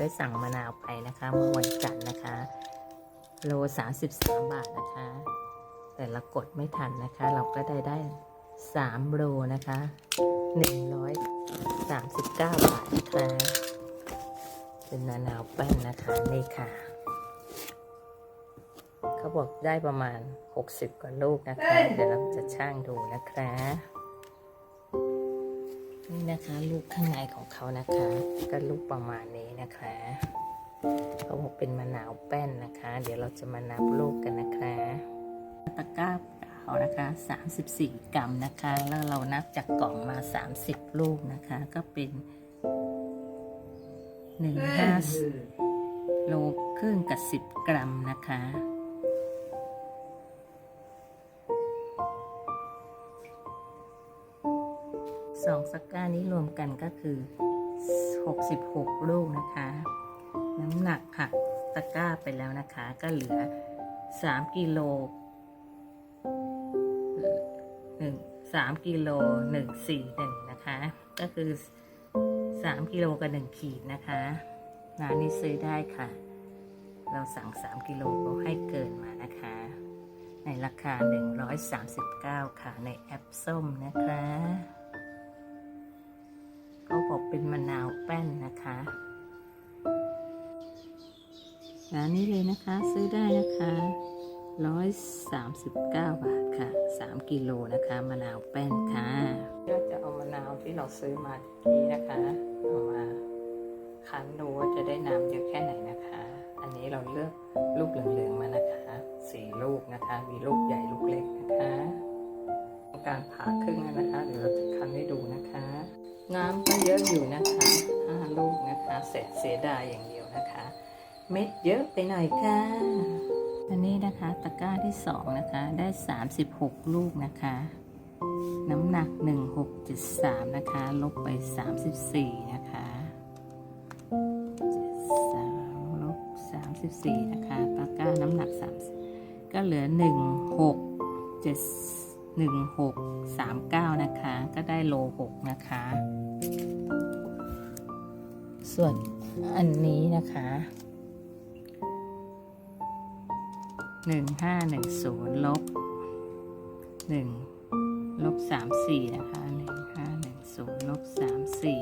ได้สั่งมะนาวไปนะคะเมื่อวันจันทร์นะคะ โล33บสาบาทนะคะ แต่ละกดไม่ทันนะคะ เราก็ได้ได้3โลนะคะ139บเก้าบาทนะคะเป็นมะนาวแป้นนะคะนี่ค่ะ เขาบอกได้ประมาณ60กว่าลูกนะคะ เดี๋ยวเราจะช่างดูนะคะ นี่นะคะลูกข้างในของเขานะคะ ก็ลูกประมาณนี้นะคะเขาบอกเป็นมะนาวแป้นนะคะ เดี๋ยวเราจะมานับลูกกันนะคะตะกร้าเปล่านะคะ 34 กรัมนะคะ แล้วเรานับจากกล่องมา 30 ลูกนะคะ ก็เป็น1 5โลครึ่งกับ 10 กรัมนะคะ สองสกก้านี้รวมกันก็คือ 66 ลูกนะคะ น้ำหนักหักตะกร้าไปแล้วนะคะ ก็เหลือ 3 กิโลหนึ่งสามกิโลหนึ่งสี่หนึ่งนะคะ ก็คือ 3 กิโลกับ1ขีดนะคะร้านนี้ซื้อได้ค่ะ เราสั่ง 3 กิโลก็ให้เกินมานะคะ ในราคา 139 ค่ะ ในแอปส้มนะคะ เขาบเป็นมะนาวแป้นนะคะร้านนี้เลยนะคะซื้อได้นะคะ139บาทค่ะ3กิโลนะคะมะนาวแป้นค่ะก็จะเอามะนาวที่เราซื้อมาทีนะคะเอามาคั้นดูว่าจะได้น้ำเยอะแค่ไหนนะคะ อันนี้เราเลือกลูกเหลืองๆมานะคะสี่ลูกนะคะ มีลูกใหญ่ลูกเล็กนะคะการผ่าครึ่งนะคะ เดี๋ยวเราจะคั้นให้ดูนะคะ น้ำ เยอะอยู่นะคะห้าลูกนะคะเสเสียดายอย่างเดียวนะคะ เม็ดเยอะไปหน่อยค่ะ อันนี้นะคะตะกร้าที่สองนะคะ ได้ 36 ลูกนะคะ น้ำหนัก 1673นะคะ ลบไป 34 นะคะ73ลบ34 นะคะตะกร้าน้ำหนัก 30 ก็เหลือ 16 7 1639 นะคะ ก็ได้โล 6 นะคะ ส่วนอันนี้นะคะหนึ่งห้าหนึ่งศูนย์ลบหนึ่งลบสามสี่นะคะหนึ่งห้าหนึ่งศูนย์ลบสามสี่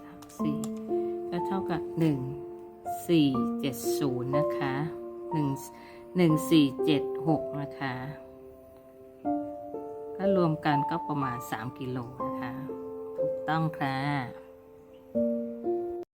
สามสี่ก็เท่ากับหนึ่งสี่เจ็ดศูนย์นะคะหนึ่งหนึ่งสี่เจ็ดหกนะคะ ถ้ารวมกันก็ประมาณ 3 กิโลนะคะ ถูกต้องค่ะ